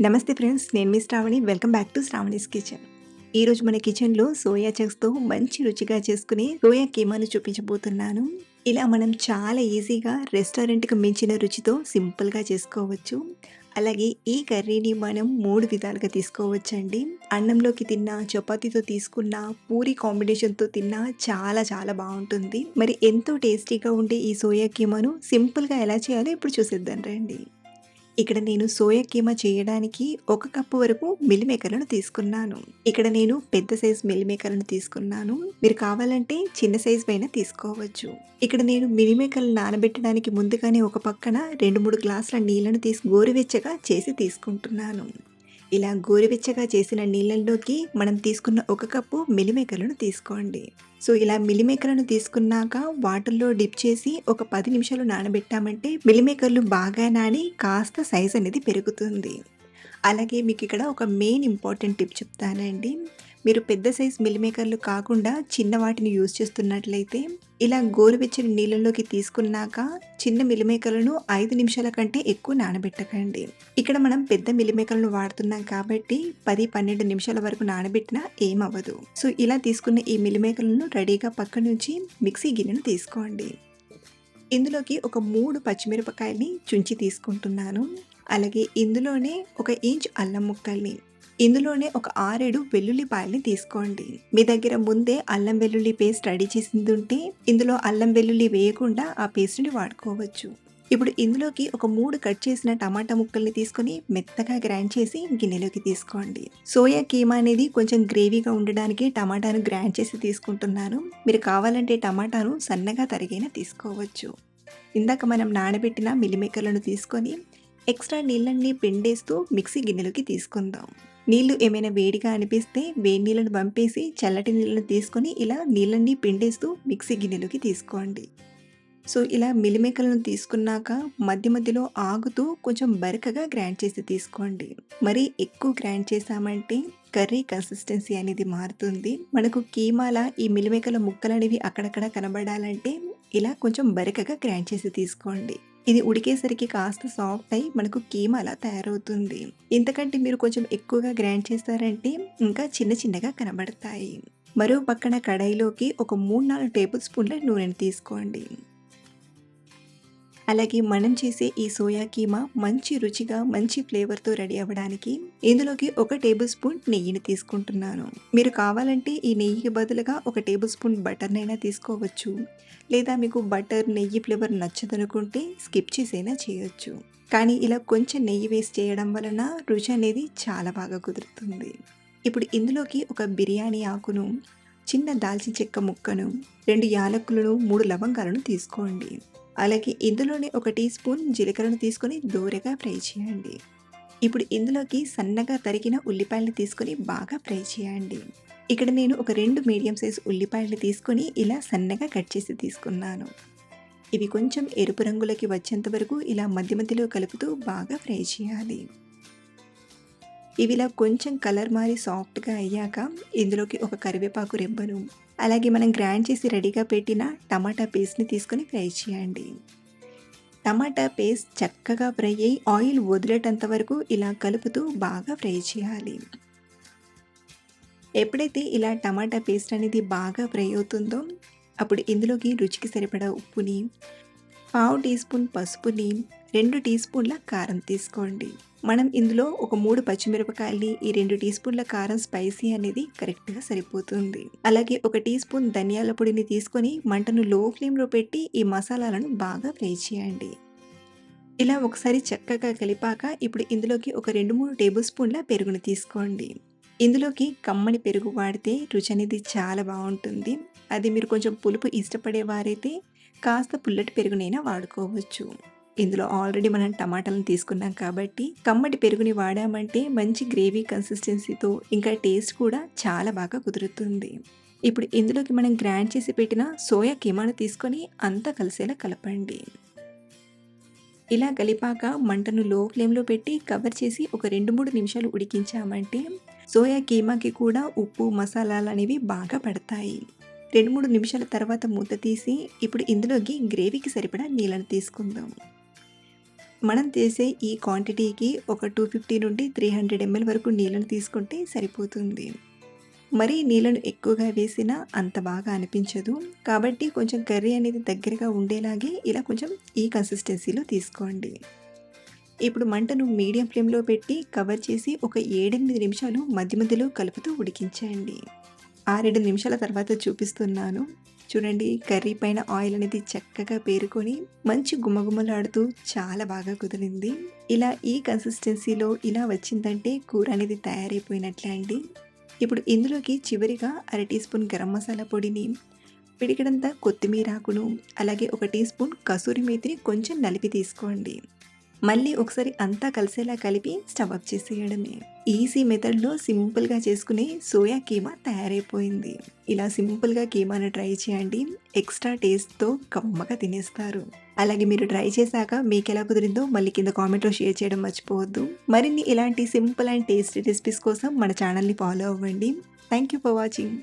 నమస్తే ఫ్రెండ్స్ నేను మీ Sravani. Welcome back to Sravani's kitchen. ఈరోజు మన కిచెన్లో సోయా చక్స్తో మంచి రుచిగా చేసుకునే సోయా కీమాను చూపించబోతున్నాను. ఇలా మనం చాలా ఈజీగా రెస్టారెంట్కి మించిన రుచితో సింపుల్గా చేసుకోవచ్చు. అలాగే ఈ కర్రీని మనం మూడు విధాలుగా తీసుకోవచ్చండి. అన్నంలోకి తిన్నా చపాతీతో తీసుకున్నా పూరి కాంబినేషన్తో తిన్నా చాలా చాలా బాగుంటుంది. మరి ఎంతో టేస్టీగా ఉండే ఈ సోయా కీమాను సింపుల్గా ఎలా చేయాలో ఇప్పుడు చూసేద్దాం రండి. ఇక్కడ నేను సోయా కీమా చేయడానికి ఒక కప్పు వరకు మిల్ మేకర్లను తీసుకున్నాను. ఇక్కడ నేను పెద్ద సైజ్ మిల్ మేకర్లను తీసుకున్నాను. మీరు కావాలంటే చిన్న సైజ్ పైన తీసుకోవచ్చు. ఇక్కడ నేను మిల్ మేకర్లు నానబెట్టడానికి ముందుగానే ఒక పక్కన రెండు మూడు గ్లాసుల నీళ్ళను తీసి గోరువెచ్చగా చేసి తీసుకుంటున్నాను. ఇలా గోరువెచ్చగా చేసిన నీళ్ళల్లోకి మనం తీసుకున్న ఒక కప్పు మిలిమేకలను తీసుకోండి. సో ఇలా మిలిమేకలను తీసుకున్నాక వాటర్లో డిప్ చేసి ఒక పది నిమిషాలు నానబెట్టామంటే మిలిమేకర్లు బాగా నాని కాస్త సైజ్ అనేది పెరుగుతుంది. అలాగే మీకు ఇక్కడ ఒక మెయిన్ ఇంపార్టెంట్ టిప్ చెప్తానండి. మీరు పెద్ద సైజ్ మిల్మేకర్లు కాకుండా చిన్న వాటిని యూజ్ చేస్తున్నట్లయితే ఇలా గోరువెచ్చని నీళ్ళలోకి తీసుకున్నాక చిన్న మిలిమేకర్లను ఐదు నిమిషాల కంటే ఎక్కువ నానబెట్టకండి. ఇక్కడ మనం పెద్ద మిలిమేకలను వాడుతున్నాం కాబట్టి పది పన్నెండు నిమిషాల వరకు నానబెట్టినా ఏమవ్వదు. సో ఇలా తీసుకున్న ఈ మిలిమేకర్లను రెడీగా పక్క నుంచి మిక్సీ గిన్నెను తీసుకోండి. ఇందులోకి ఒక మూడు పచ్చిమిరపకాయల్ని చుంచి తీసుకుంటున్నాను. అలాగే ఇందులోనే ఒక ఇంచ్ అల్లం ముక్కల్ని ఇందులోనే ఒక ఆరేడు వెల్లుల్లిపాయల్ని తీసుకోండి. మీ దగ్గర ముందే అల్లం వెల్లుల్లి పేస్ట్ రెడీ చేసింది ఉంటే ఇందులో అల్లం వెల్లుల్లి వేయకుండా ఆ పేస్ట్ని వాడుకోవచ్చు. ఇప్పుడు ఇందులోకి ఒక మూడు కట్ చేసిన టమాటా ముక్కల్ని తీసుకొని మెత్తగా గ్రైండ్ చేసి గిన్నెలోకి తీసుకోండి. సోయా కీమా అనేది కొంచెం గ్రేవీగా ఉండడానికి టమాటాను గ్రైండ్ చేసి తీసుకుంటున్నాను. మీరు కావాలంటే టమాటాను సన్నగా తరిగైనా తీసుకోవచ్చు. ఇందాక మనం నానబెట్టిన మిల్లిమేకర్లను తీసుకొని ఎక్స్ట్రా నీళ్ళన్నీ పిండేస్తూ మిక్సీ గిన్నెలోకి తీసుకుందాం. నీళ్ళు ఏమైనా వేడిగా అనిపిస్తే వేడి నీళ్ళను పంపేసి చల్లటి నీళ్ళను తీసుకొని ఇలా నీళ్ళన్నీ పిండేస్తూ మిక్సీ గిన్నెలోకి తీసుకోండి. సో ఇలా మిలిమేకలను తీసుకున్నాక మధ్య మధ్యలో ఆగుతూ కొంచెం బరకగా గ్రైండ్ చేసి తీసుకోండి. మరి ఎక్కువ గ్రైండ్ చేసామంటే కర్రీ కన్సిస్టెన్సీ అనేది మారుతుంది. మనకు కీమాల ఈ మిలిమేకల ముక్కలు అనేవి అక్కడక్కడ కనబడాలంటే ఇలా కొంచెం బరకగా గ్రైండ్ చేసి తీసుకోండి. ఇది ఉడికేసరికి కాస్త సాఫ్ట్ అయి మనకు కీమ అలా తయారవుతుంది. ఇంతకంటే మీరు కొంచెం ఎక్కువగా గ్రైండ్ చేస్తారంటే ఇంకా చిన్న చిన్నగా కనబడతాయి. మరో పక్కన కడాయిలోకి ఒక మూడు నాలుగు టేబుల్ స్పూన్ల నూనెని తీసుకోండి. అలాగే మనం చేసే ఈ సోయా కీమా మంచి రుచిగా మంచి ఫ్లేవర్తో రెడీ అవ్వడానికి ఇందులోకి ఒక టేబుల్ స్పూన్ నెయ్యిని తీసుకుంటున్నాను. మీరు కావాలంటే ఈ నెయ్యికి బదులుగా ఒక టేబుల్ స్పూన్ బటర్నైనా తీసుకోవచ్చు. లేదా మీకు బటర్ నెయ్యి ఫ్లేవర్ నచ్చదనుకుంటే స్కిప్ చేసైనా చేయొచ్చు. కానీ ఇలా కొంచెం నెయ్యి వేసి చేయడం వలన రుచి అనేది చాలా బాగా కుదురుతుంది. ఇప్పుడు ఇందులోకి ఒక బిర్యానీ ఆకును చిన్న దాల్చిన చెక్క ముక్కను రెండు యాలకులను మూడు లవంగాలను తీసుకోండి. అలాగే ఇందులోనే ఒక టీ స్పూన్ జీలకర్రను తీసుకొని దూరగా ఫ్రై చేయండి. ఇప్పుడు ఇందులోకి సన్నగా తరిగిన ఉల్లిపాయలు తీసుకొని బాగా ఫ్రై చేయండి. ఇక్కడ నేను ఒక రెండు మీడియం సైజ్ ఉల్లిపాయలు తీసుకొని ఇలా సన్నగా కట్ చేసి తీసుకున్నాను. ఇవి కొంచెం ఎరుపు రంగులకి వచ్చేంత వరకు ఇలా మధ్య మధ్యలో కలుపుతూ బాగా ఫ్రై చేయాలి. ఇవి ఇలా కొంచెం కలర్ మారి సాఫ్ట్గా అయ్యాక ఇందులోకి ఒక కరివేపాకు రెబ్బను అలాగే మనం గ్రైండ్ చేసి రెడీగా పెట్టిన టమాటా పేస్ట్ని తీసుకొని ఫ్రై చేయండి. టమాటా పేస్ట్ చక్కగా ఫ్రై అయ్యి ఆయిల్ వదిలేటంత వరకు ఇలా కలుపుతూ బాగా ఫ్రై చేయాలి. ఎప్పుడైతే ఇలా టమాటా పేస్ట్ అనేది బాగా ఫ్రై అవుతుందో అప్పుడు ఇందులోకి రుచికి సరిపడా ఉప్పుని పావు టీ స్పూన్ పసుపుని రెండు టీ స్పూన్ల కారం తీసుకోండి. మనం ఇందులో ఒక మూడు పచ్చిమిరపకాయల్ని ఈ రెండు టీ స్పూన్ల కారం స్పైసీ అనేది కరెక్ట్గా సరిపోతుంది. అలాగే ఒక టీ స్పూన్ ధనియాల పొడిని తీసుకొని మంటను లో ఫ్లేమ్లో పెట్టి ఈ మసాలాలను బాగా ఫ్రై చేయండి. ఇలా ఒకసారి చక్కగా కలిపాక ఇప్పుడు ఇందులోకి ఒక రెండు మూడు టేబుల్ స్పూన్ల పెరుగును తీసుకోండి. ఇందులోకి కమ్మని పెరుగు వాడితే రుచి అనేది చాలా బాగుంటుంది. అది మీరు కొంచెం పులుపు ఇష్టపడే వారైతే కాస్త పుల్లటి పెరుగునైనా వాడుకోవచ్చు. ఇందులో ఆల్రెడీ మనం టమాటాలను తీసుకున్నాం కాబట్టి కమ్మటి పెరుగుని వాడామంటే మంచి గ్రేవీ కన్సిస్టెన్సీతో ఇంకా టేస్ట్ కూడా చాలా బాగా కుదురుతుంది. ఇప్పుడు ఇందులోకి మనం గ్రైండ్ చేసి పెట్టిన సోయా కీమాను తీసుకొని అంతా కలిసేలా కలపండి. ఇలా కలిపాక మంటను లో ఫ్లేమ్లో పెట్టి కవర్ చేసి ఒక రెండు మూడు నిమిషాలు ఉడికించామంటే సోయా కీమాకి కూడా ఉప్పు మసాలాలు అనేవి బాగా పడతాయి. రెండు మూడు నిమిషాల తర్వాత మూత తీసి ఇప్పుడు ఇందులోకి గ్రేవీకి సరిపడా నీళ్ళని తీసుకుందాం. మనం చేసే ఈ క్వాంటిటీకి ఒక 250 నుండి 300 ఎంఎల్ వరకు నీళ్ళను తీసుకుంటే సరిపోతుంది. మరీ నీళ్ళను ఎక్కువగా వేసినా అంత బాగా అనిపించదు. కాబట్టి కొంచెం కర్రీ అనేది దగ్గరగా ఉండేలాగే ఇలా కొంచెం ఈ కన్సిస్టెన్సీలో తీసుకోండి. ఇప్పుడు మంటను మీడియం ఫ్లేమ్‌లో పెట్టి కవర్ చేసి ఒక 7, 8 నిమిషాలు మధ్య మధ్యలో కలుపుతూ ఉడికించండి. 6, 7 నిమిషాల తర్వాత చూపిస్తున్నాను. చూడండి కర్రీ పైన ఆయిల్ అనేది చక్కగా పేరుకొని మంచి గుమగుమలాడుతూ చాలా బాగా కుదిరింది. ఇలా ఈ కన్సిస్టెన్సీలో ఇలా వచ్చిందంటే కూర అనేది తయారైపోయినట్లే అండి. ఇప్పుడు ఇందులోకి చివరిగా అర టీ స్పూన్ గరం మసాలా పొడిని, పిడికెడంతా కొత్తిమీరాకును, అలాగే ఒక టీ స్పూన్ కసూరి మేతిని కొంచెం నలిపి తీసుకోండి. మళ్ళీ ఒకసారి అంతా కలిసేలా కలిపి స్టవ్ అప్ చేసేయడమే. ఈజీ మెథడ్‌లో సింపుల్‌గా చేసుకునే సోయా కీమా తయారైపోయింది. ఇలా సింపుల్‌గా కీమాను ట్రై చేయండి. ఎక్స్ట్రా టేస్ట్‌తో కమ్మగా తినేస్తారు. అలాగే మీరు ట్రై చేశాక మీకు ఎలా కుదిరిందో మళ్ళీ కింద కామెంట్‌లో షేర్ చేయడం మర్చిపోవద్దు. మరిన్ని ఇలాంటి సింపుల్ అండ్ టేస్టీ రెసిపీస్ కోసం మన ఛానల్‌ని ఫాలో అవ్వండి. Thank you for watching.